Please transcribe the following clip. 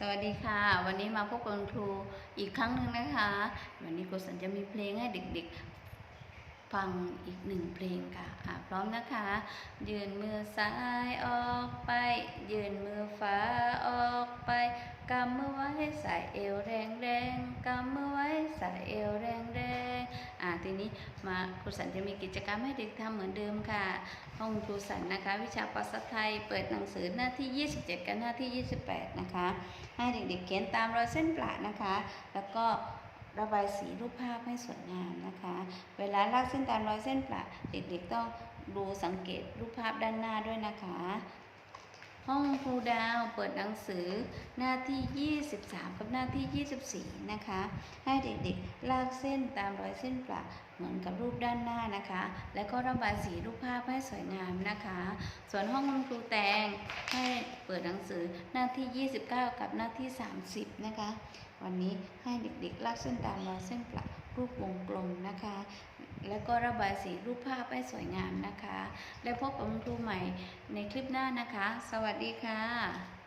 สวัสดีค่ะ วันนี้มาพบกับครูอีกครั้งหนึ่งนะคะ วันนี้ครูสันจะมีเพลงให้เด็กๆ ฟังอีกหนึ่งเพลงค่ะะพร้อมนะคะ ยืนมือซ้ายออกไป ยืนมือขวาออกไปกำมือไว้ใส่เอวแรงแรงๆกำมือไว้ใส่เอวแรงแรงๆอะทีนี้ มาครูสันจะมีกิจกรรมให้เด็กทำเหมือนเดิมค่ะ ห้องครูสันนะคะ วิชาภาษาไทยเปิดหนังสือหน้าที่ 27 กับหน้าที่ 28 นะคะ ให้เด็กๆเขียนตามรอยเส้นประนะคะ แล้วก็ระบายสีรูปภาพให้สวยงามนะคะ เวลาลากเส้นตามรอยเส้นประเด็กๆต้องดูสังเกตรูปภาพด้านหน้าด้วยนะคะ รูดาว เปิดหนังสือหน้าที่ 23 กับหน้าที่ 24 นะคะ ให้เด็กๆ ลากเส้นตามรอยเส้นประเหมือนกับรูปด้านหน้านะคะ แล้วก็ระบายสีรูปภาพให้สวยงามนะคะ ส่วนห้องคุณครูแตงให้เปิดหนังสือหน้าที่ 29 กับหน้าที่ 30 นะคะ วันนี้ให้เด็กๆ ลากเส้นตามรอยเส้นประรูปวงกลมนะคะ แล้วก็ระบายสีรูปภาพให้สวยงามนะคะ และพบกับคุณครูใหม่ในคลิปหน้านะคะ สวัสดีค่ะ